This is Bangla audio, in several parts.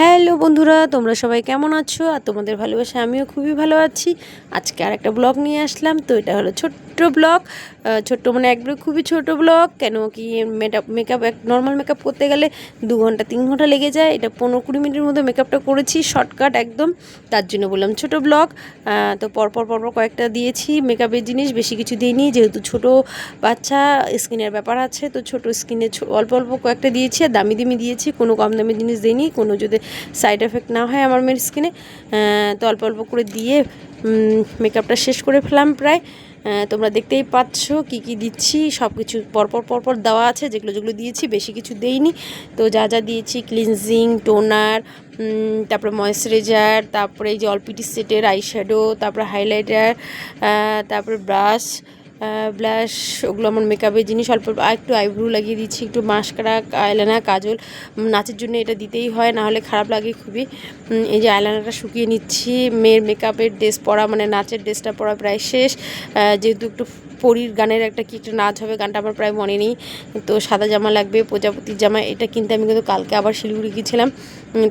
Jorge. হ্যালো বন্ধুরা, তোমরা সবাই কেমন আছো? আর তোমাদের ভালোবাসা আমিও খুবই ভালো আছি। আজকে আর একটা ব্লগ নিয়ে আসলাম, তো এটা হলো ছোট্ট ব্লগ। ছোট্ট মানে একবারে খুবই ছোট ব্লগ, কেন কি মেকআপ মেকআপ এক নর্মাল মেকআপ করতে গেলে দু ঘণ্টা, তিন ঘণ্টা লেগে যায়। এটা পনেরো কুড়ি মিনিটের মধ্যে মেকআপটা করেছি শর্টকাট একদম। তার জন্য বললাম ছোট ব্লগ। তো পরপর পরপর কয়েকটা দিয়েছি। মেকআপের জিনিস বেশি কিছু দিইনি, যেহেতু ছোট বাচ্চা, স্কিনের ব্যাপার আছে, তো ছোট স্কিনে অল্প অল্প কয়েকটা দিয়েছি। আর দামি দামি দিয়েছি, কোনো কম দামি জিনিস দিইনি, কোনো যদি সাইড এফেক্ট না হয় আমার মেয়ের স্কিনে। তো অল্প অল্প করে দিয়ে মেকআপটা শেষ করে ফেলাম প্রায়। তোমরা দেখতেই পাচ্ছ কি কি দিচ্ছি। সব কিছু পরপর পরপর দেওয়া আছে। যেগুলো যেগুলো দিয়েছি, বেশি কিছু দেইনি। তো যা যা দিয়েছি ক্লিনজিং টোনার তারপরে ময়েশ্চারাইজার তারপরে এই যে অলপিটি সেটের আইশ্যাডো তারপরে হাইলাইটার তারপরে ব্রাশ ব্লাশ, ওগুলো আমার মেকআপের জিনিস, অল্প একটু আইব্রু লাগিয়ে দিচ্ছি, একটু মাস্কারা আয়লানা কাজল নাচের জন্য এটা দিতেই হয়, না হলে খারাপ লাগে খুবই। এই যে আয়লানাটা শুকিয়ে নিচ্ছি, মেয়ের মেকআপের ড্রেস পরা মানে নাচের ড্রেসটা পরা প্রায় শেষ। যেহেতু একটু পরীর গানের একটা কি একটা নাচ হবে, গানটা আমার প্রায় মনে নেই। তো সাদা জামা লাগবে, প্রজাপতির জামা, এটা কিনতে আমি কিন্তু কালকে আবার শিলিগুড়ি গিয়েছিলাম।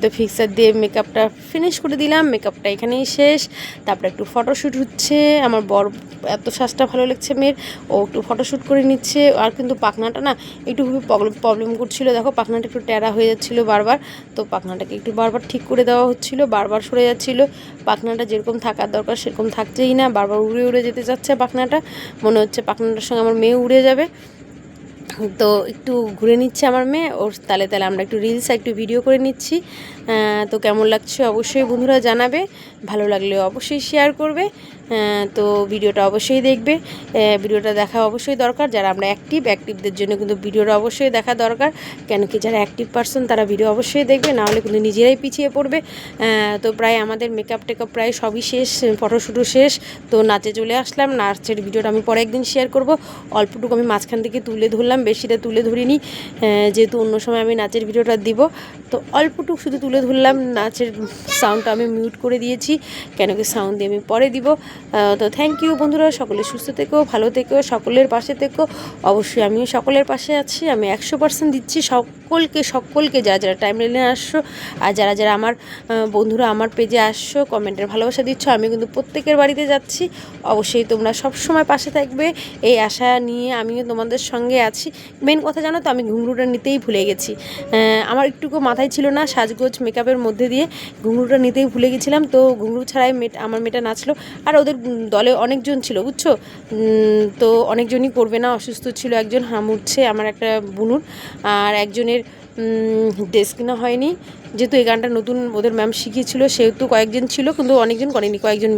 তো ফিক্সার দিয়ে মেকআপটা ফিনিশ করে দিলাম মেকআপটা এখানেই শেষ। তারপরে একটু ফটোশ্যুট হচ্ছে, আমার বর এত শ্বাসটা ভালো লাগছে মেয়ের, ও একটু ফটোশ্যুট করে নিচ্ছে। আর কিন্তু পাখনাটা না একটু খুবই প্রবলেম করছিল। দেখো পাখনাটা একটু ট্যারা হয়ে যাচ্ছিল বারবার। তো পাখনাটাকে একটু বারবার ঠিক করে দেওয়া হচ্ছিল, বারবার সরে যাচ্ছিল। পাখনাটা যেরকম থাকার দরকার সেরকম থাকছেই না, বারবার উড়ে উড়ে যেতে যাচ্ছে পাখনাটা। মনে হচ্ছে পাখনাটার সঙ্গে আমার মেয়ে উড়ে যাবে। তো একটু ঘুরে নিচ্ছে আমার মেয়ে। ওর তালে তালে আমরা একটু রিলস একটু ভিডিও করে নিচ্ছি। তো কেমন লাগছে অবশ্যই বন্ধুরা জানাবে। ভালো লাগলে অবশ্যই শেয়ার করবে। তো ভিডিওটা অবশ্যই দেখবে। ভিডিওটা দেখা অবশ্যই দরকার। যারা আমরা অ্যাক্টিভ অ্যাক্টিভদের জন্য কিন্তু ভিডিওটা অবশ্যই দেখা দরকার। কেন কি যারা অ্যাক্টিভ পার্সন তারা ভিডিও অবশ্যই দেখবে। নাহলে কিন্তু নিজেরাই পিছিয়ে পড়বে। তো প্রায় আমাদের মেকআপ টেকআপ প্রায় সবই শেষ ফটোশ্যুটও শেষ। তো নাচে চলে আসলাম। নাচের ভিডিওটা আমি পরে একদিন শেয়ার করব। অল্পটুকু আমি মাঝখান থেকে তুলে ধরলাম। বেশিটা তুলে ধরিনি যেহেতু অন্য সময় আমি নাচের ভিডিওটা দিব। তো অল্পটুকু শুধু তুলে ধরলাম, নাচের সাউন্ডটা আমি মিউট করে দিয়েছি, কেন কি সাউন্ড দিয়ে আমি পরে দিব। তো থ্যাংক ইউ বন্ধুরা, সকলে সুস্থ থেকো, ভালো থেকো, সকলের পাশে থেকো। অবশ্যই আমিও সকলের পাশে আছি, আমি একশো পার্সেন্ট দিচ্ছি সকলকে সকলকে যারা যারা টাইম লেনে আসছো, আর যারা যারা আমার বন্ধুরা আমার পেজে আসছো, কমেন্টের ভালোবাসা দিচ্ছ, আমি কিন্তু প্রত্যেকের বাড়িতে যাচ্ছি। অবশ্যই তোমরা সব সময় পাশে থাকবে, এই আশা নিয়ে আমিও তোমাদের সঙ্গে আছি। মেন কথা জানো তো, আমি ঘুঙরুটা নিতেই ভুলে গেছি। আমার একটুকু মাথায় ছিল না সাজগোজ মেকআপের মধ্যে দিয়ে ঘুঙরুটা নিতেই ভুলে গেছিলাম। তো ঘুঙরু ছাড়াই মেট, আমার মেয়েটা নাচলো। আর ওদের দলে অনেকজন ছিল, বুঝছ? তো অনেকজনই করবে না, অসুস্থ ছিল একজন হামুড়ছে আমার একটা বুনুর। আর একজনের ড্রেস কেনা হয়নি। যেহেতু এই গানটা নতুন ওদের ম্যাম শিখিয়েছিল, সেহেতু কয়েকজন ছিল, কিন্তু অনেকজন করেনি, কয়েকজন